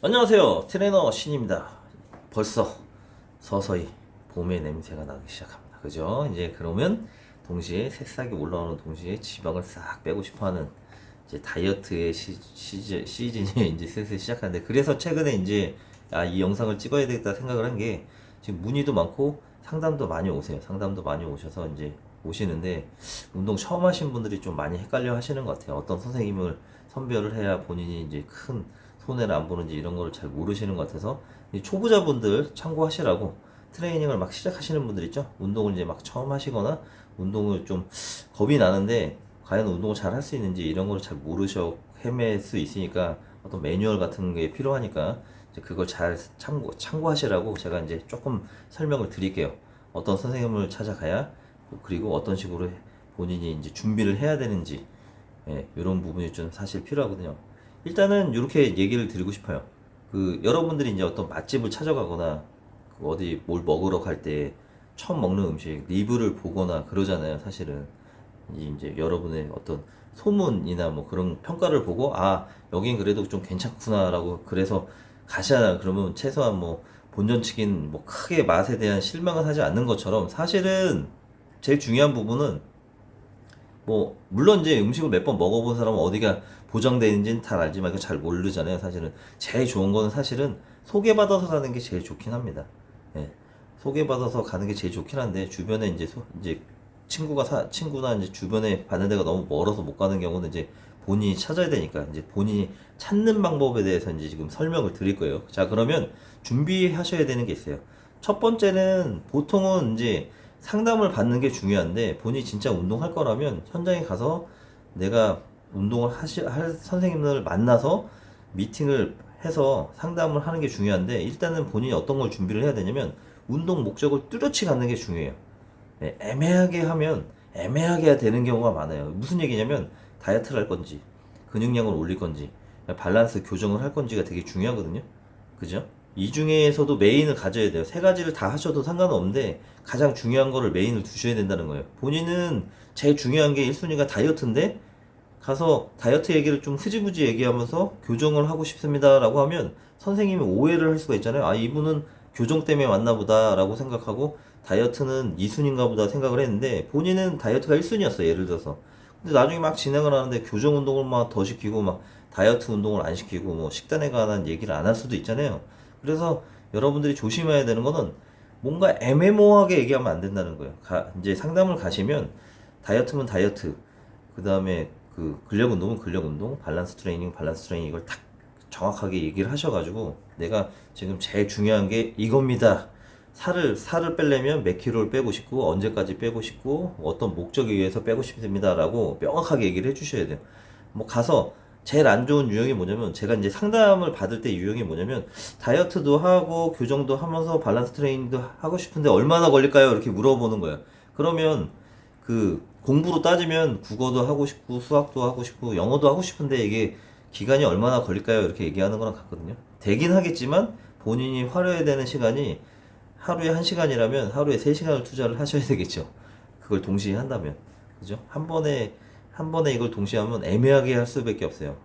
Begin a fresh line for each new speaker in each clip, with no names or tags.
안녕하세요. 트레이너 신입니다. 벌써 서서히 봄의 냄새가 나기 시작합니다. 그죠? 이제 그러면 동시에 새싹이 올라오는 동시에 지방을 싹 빼고 싶어 하는 이제 다이어트의 시, 시즌, 시즌이 이제 슬슬 시작하는데 그래서 최근에 이제 아, 이 영상을 찍어야 되겠다 생각을 한 게 지금 문의도 많고 상담도 많이 오세요. 상담도 많이 오셔서 이제 오시는데 운동 처음 하신 분들이 좀 많이 헷갈려 하시는 것 같아요. 어떤 선생님을 선별을 해야 본인이 이제 큰 손해를 안 보는지 이런 거를 잘 모르시는 것 같아서 이 초보자분들 참고하시라고 트레이닝을 막 시작하시는 분들 있죠. 운동을 이제 막 처음 하시거나 운동을 좀 겁이 나는데 과연 운동을 잘 할 수 있는지 이런 거를 잘 모르셔 헤맬 수 있으니까 어떤 매뉴얼 같은 게 필요하니까 그걸 잘 참고 참고하시라고 제가 이제 조금 설명을 드릴게요. 어떤 선생님을 찾아가야 그리고 어떤 식으로 본인이 이제 준비를 해야 되는지 예, 이런 부분이 좀 사실 필요하거든요. 일단은 이렇게 얘기를 드리고 싶어요. 그 여러분들이 이제 어떤 맛집을 찾아가거나 그 어디 뭘 먹으러 갈 때 처음 먹는 음식 리뷰를 보거나 그러잖아요. 사실은 이 이제 여러분의 어떤 소문이나 뭐 그런 평가를 보고 아 여긴 그래도 좀 괜찮구나라고 그래서 가시잖아요. 그러면 최소한 뭐 본전 치긴 뭐 크게 맛에 대한 실망을 하지 않는 것처럼 사실은 제일 중요한 부분은 뭐 물론 이제 음식을 몇 번 먹어본 사람은 어디가 보장되는지는 다 알지만 이거 잘 모르잖아요. 사실은 제일 좋은 거는 사실은 소개받아서 가는 게 제일 좋긴 합니다. 예. 소개받아서 가는 게 제일 좋긴 한데 주변에 이제 소, 이제 친구가 사, 친구나 이제 주변에 가는 데가 너무 멀어서 못 가는 경우는 이제 본인이 찾아야 되니까 이제 본인이 찾는 방법에 대해서 이제 지금 설명을 드릴 거예요. 자, 그러면 준비하셔야 되는 게 있어요. 첫 번째는 보통은 이제 상담을 받는 게 중요한데 본인이 진짜 운동할 거라면 현장에 가서 내가 운동을 하시, 할 선생님을 만나서 미팅을 해서 상담을 하는 게 중요한데 일단은 본인이 어떤 걸 준비를 해야 되냐면 운동 목적을 뚜렷이 갖는 게 중요해요. 네, 애매하게 하면 애매하게 되는 경우가 많아요. 무슨 얘기냐면 다이어트를 할 건지 근육량을 올릴 건지 밸런스 교정을 할 건지가 되게 중요하거든요. 그죠? 이 중에서도 메인을 가져야 돼요. 세 가지를 다 하셔도 상관은 없는데 가장 중요한 거를 메인을 두셔야 된다는 거예요. 본인은 제일 중요한 게 1순위가 다이어트인데 가서 다이어트 얘기를 좀 흐지부지 얘기하면서 교정을 하고 싶습니다 라고 하면 선생님이 오해를 할 수가 있잖아요. 아, 이분은 교정 때문에 왔나 보다 라고 생각하고 다이어트는 2순위인가 보다 생각을 했는데 본인은 다이어트가 1순위였어요. 예를 들어서. 근데 나중에 막 진행을 하는데 교정 운동을 막 더 시키고 막 다이어트 운동을 안 시키고 뭐 식단에 관한 얘기를 안 할 수도 있잖아요. 그래서 여러분들이 조심해야 되는 거는 뭔가 애매모호하게 얘기하면 안 된다는 거예요. 가, 이제 상담을 가시면 다이어트면 다이어트, 그 다음에 그 근력 운동은 근력 운동, 밸런스 트레이닝, 밸런스 트레이닝 이걸 딱 정확하게 얘기를 하셔가지고 내가 지금 제일 중요한 게 이겁니다. 살을 살을 빼려면 몇 킬로를 빼고 싶고 언제까지 빼고 싶고 어떤 목적에 의해서 빼고 싶습니다라고 명확하게 얘기를 해주셔야 돼요. 뭐 가서 제일 안 좋은 유형이 뭐냐면 제가 이제 상담을 받을 때 유형이 뭐냐면 다이어트도 하고 교정도 하면서 밸런스 트레이닝도 하고 싶은데 얼마나 걸릴까요? 이렇게 물어보는 거예요. 그러면 그 공부로 따지면 국어도 하고 싶고 수학도 하고 싶고 영어도 하고 싶은데 이게 기간이 얼마나 걸릴까요? 이렇게 얘기하는 거랑 같거든요. 되긴 하겠지만 본인이 활용해야 되는 시간이 하루에 한 시간이라면 하루에 세 시간을 투자를 하셔야 되겠죠. 그걸 동시에 한다면. 그죠? 한 번에, 한 번에 이걸 동시에 하면 애매하게 할 수밖에 없어요.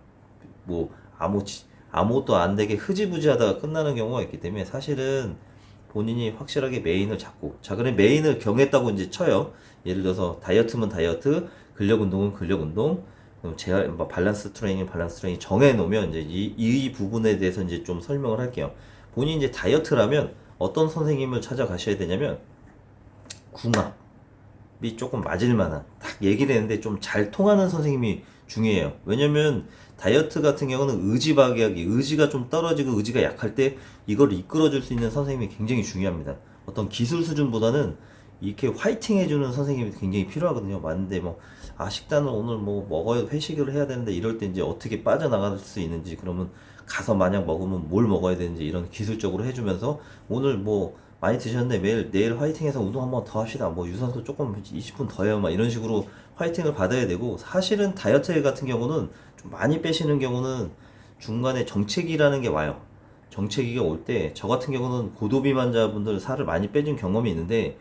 뭐, 아무, 지- 아무것도 안 되게 흐지부지 하다가 끝나는 경우가 있기 때문에 사실은 본인이 확실하게 메인을 잡고, 자, 그래 메인을 정했다고 이제 쳐요. 예를 들어서 다이어트면 다이어트, 근력 운동은 근력 운동, 그럼 제가 뭐 밸런스 트레이닝, 밸런스 트레이닝 정해 놓으면 이제 이, 이 부분에 대해서 이제 좀 설명을 할게요. 본인이 이제 다이어트라면 어떤 선생님을 찾아가셔야 되냐면 궁합이 조금 맞을 만한 딱 얘기를 했는데 좀 잘 통하는 선생님이 중요해요. 왜냐면 다이어트 같은 경우는 의지 박약이 의지가 좀 떨어지고 의지가 약할 때 이걸 이끌어줄 수 있는 선생님이 굉장히 중요합니다. 어떤 기술 수준보다는 이렇게 화이팅 해주는 선생님이 굉장히 필요하거든요. 맞는데 뭐, 아, 식단을 오늘 뭐 먹어야, 회식을 해야 되는데 이럴 때 이제 어떻게 빠져나갈 수 있는지 그러면 가서 만약 먹으면 뭘 먹어야 되는지 이런 기술적으로 해주면서 오늘 뭐 많이 드셨는데 매일 내일 화이팅해서 운동 한번 더 합시다. 뭐 유산소 조금 20분 더 해요. 막 이런 식으로 화이팅을 받아야 되고 사실은 다이어트 같은 경우는 좀 많이 빼시는 경우는 중간에 정체기라는 게 와요. 정체기가 올 때 저 같은 경우는 고도비만자분들 살을 많이 빼준 경험이 있는데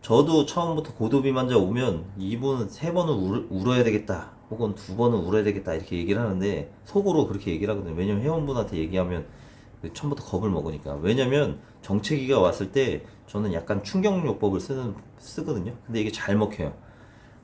저도 처음부터 고도비만자 오면 이분 세 번은 울, 울어야 되겠다 혹은 두 번은 울어야 되겠다 이렇게 얘기를 하는데 속으로 그렇게 얘기를 하거든요 왜냐면 회원분한테 얘기하면 처음부터 겁을 먹으니까. 왜냐면 정체기가 왔을 때 저는 약간 충격요법을 쓰는, 쓰거든요. 근데 이게 잘 먹혀요.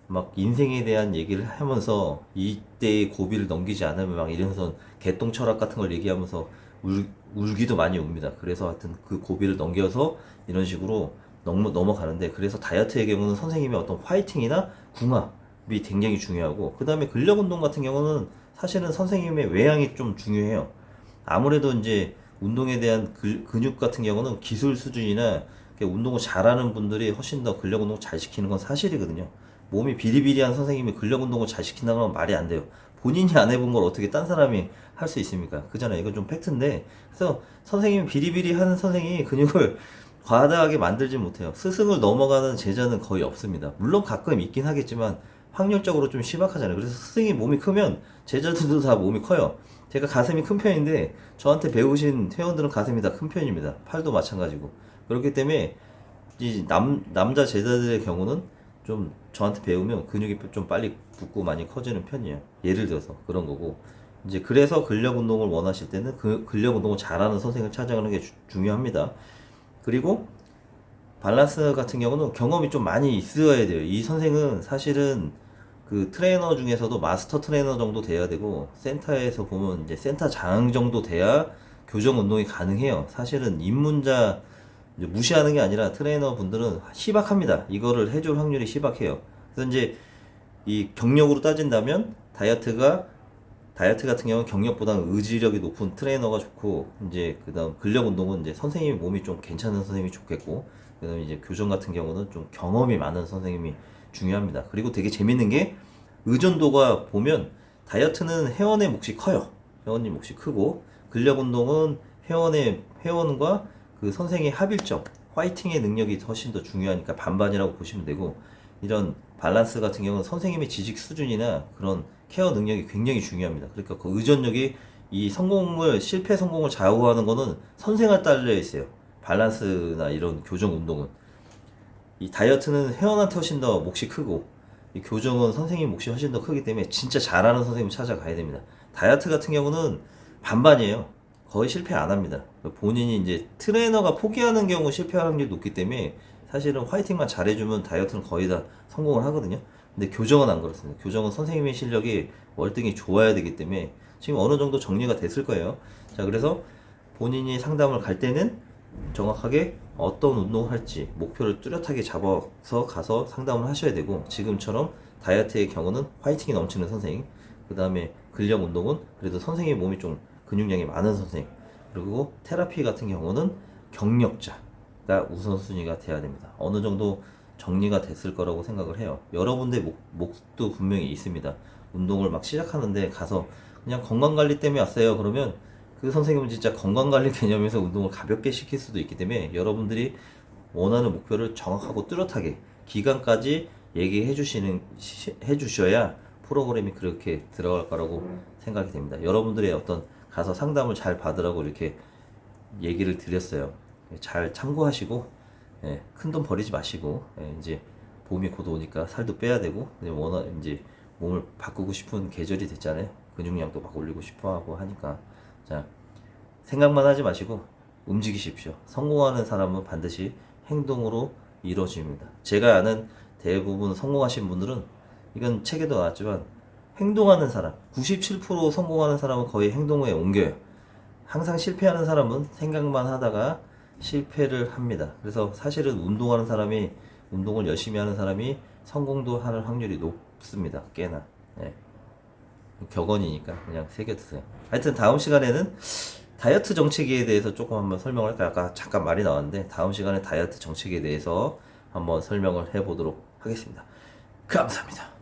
막 인생에 대한 얘기를 하면서 이때의 고비를 넘기지 않으면 막 이러면서 개똥 철학 같은 걸 얘기하면서 울, 울기도 많이 웁니다. 그래서 하여튼 그 고비를 넘겨서 이런 식으로 넘, 넘어가는데 그래서 다이어트의 경우는 선생님의 어떤 화이팅이나 궁합이 굉장히 중요하고 그 다음에 근력 운동 같은 경우는 사실은 선생님의 외양이 좀 중요해요. 아무래도 이제 운동에 대한 근- 근육 같은 경우는 기술 수준이나 운동을 잘하는 분들이 훨씬 더 근력 운동 잘 시키는 건 사실이거든요. 몸이 비리비리한 선생님이 근력 운동을 잘 시킨다는 건 말이 안 돼요. 본인이 안 해본 걸 어떻게 딴 사람이 할 수 있습니까? 그잖아요. 이건 좀 팩트인데. 그래서 선생님이 비리비리한 선생이 근육을 과다하게 만들지 못해요. 스승을 넘어가는 제자는 거의 없습니다. 물론 가끔 있긴 하겠지만 확률적으로 좀 희박하잖아요. 그래서 스승이 몸이 크면 제자들도 다 몸이 커요. 제가 가슴이 큰 편인데 저한테 배우신 회원들은 가슴이 다 큰 편입니다. 팔도 마찬가지고. 그렇기 때문에 이 남, 남자 제자들의 경우는 좀 저한테 배우면 근육이 좀 빨리 붙고 많이 커지는 편이에요. 예를 들어서 그런 거고. 이제 그래서 근력 운동을 원하실 때는 그 근력 운동을 잘하는 선생을 찾아가는 게 주- 중요합니다. 그리고 밸런스 같은 경우는 경험이 좀 많이 있어야 돼요. 이 선생은 사실은 그 트레이너 중에서도 마스터 트레이너 정도 돼야 되고 센터에서 보면 이제 센터 장 정도 돼야 교정 운동이 가능해요. 사실은 입문자 무시하는 게 아니라 트레이너 분들은 희박합니다. 이거를 해줄 확률이 희박해요. 그래서 이제 이 경력으로 따진다면 다이어트가 다이어트 같은 경우는 경력보다는 의지력이 높은 트레이너가 좋고 이제 그다음 근력 운동은 이제 선생님이 몸이 좀 괜찮은 선생님이 좋겠고 그다음에 이제 교정 같은 경우는 좀 경험이 많은 선생님이 중요합니다. 그리고 되게 재밌는 게 의존도가 보면 다이어트는 회원의 몫이 커요. 회원님 몫이 크고 근력 운동은 회원의 회원과 그 선생의 합일점, 화이팅의 능력이 훨씬 더 중요하니까 반반이라고 보시면 되고 이런 밸런스 같은 경우는 선생님의 지식 수준이나 그런 케어 능력이 굉장히 중요합니다. 그러니까 그 의존력이 이 성공을 실패 성공을 좌우하는 거는 선생을 딸려 있어요. 밸런스나 이런 교정 운동은 이 다이어트는 회원한테 훨씬 더 몫이 크고 이 교정은 선생님 몫이 훨씬 더 크기 때문에 진짜 잘하는 선생님 찾아가야 됩니다. 다이어트 같은 경우는 반반이에요. 거의 실패 안 합니다. 본인이 이제 트레이너가 포기하는 경우 실패할 확률이 높기 때문에 사실은 화이팅만 잘해주면 다이어트는 거의 다 성공을 하거든요. 근데 교정은 안 그렇습니다. 교정은 선생님의 실력이 월등히 좋아야 되기 때문에 지금 어느 정도 정리가 됐을 거예요. 자, 그래서 본인이 상담을 갈 때는 정확하게 어떤 운동을 할지 목표를 뚜렷하게 잡아서 가서 상담을 하셔야 되고 지금처럼 다이어트의 경우는 화이팅이 넘치는 선생님 그 다음에 근력 운동은 그래도 선생님의 몸이 좀 근육량이 많은 선생님 그리고 테라피 같은 경우는 경력자가 우선순위가 돼야 됩니다. 어느 정도 정리가 됐을 거라고 생각을 해요. 여러분들 목, 목도 분명히 있습니다. 운동을 막 시작하는데 가서 그냥 건강관리 때문에 왔어요. 그러면 그 선생님은 진짜 건강관리 개념에서 운동을 가볍게 시킬 수도 있기 때문에 여러분들이 원하는 목표를 정확하고 뚜렷하게 기간까지 얘기해 주시는 시- 해 주셔야 프로그램이 그렇게 들어갈 거라고 생각이 됩니다. 여러분들의 어떤 가서 상담을 잘 받으라고 이렇게 얘기를 드렸어요. 잘 참고하시고 예, 큰돈 버리지 마시고 예, 이제 봄이 곧 오니까 살도 빼야 되고 이제 원하 이제 몸을 바꾸고 싶은 계절이 됐잖아요. 근육량도 막 올리고 싶어 하고 하니까 자 생각만 하지 마시고 움직이십시오. 성공하는 사람은 반드시 행동으로 이루어집니다. 제가 아는 대부분 성공하신 분들은 이건 책에도 나왔지만 행동하는 사람 97% 성공하는 사람은 거의 행동에 옮겨요. 항상 실패하는 사람은 생각만 하다가 실패를 합니다. 그래서 사실은 운동하는 사람이 운동을 열심히 하는 사람이 성공도 하는 확률이 높습니다. 꽤나. 네. 격언이니까 그냥 새겨드세요. 하여튼 다음 시간에는 다이어트 정책에 대해서 조금 한번 설명을 할까요? 아까 잠깐 말이 나왔는데 다음 시간에 다이어트 정책에 대해서 한번 설명을 해보도록 하겠습니다. 감사합니다.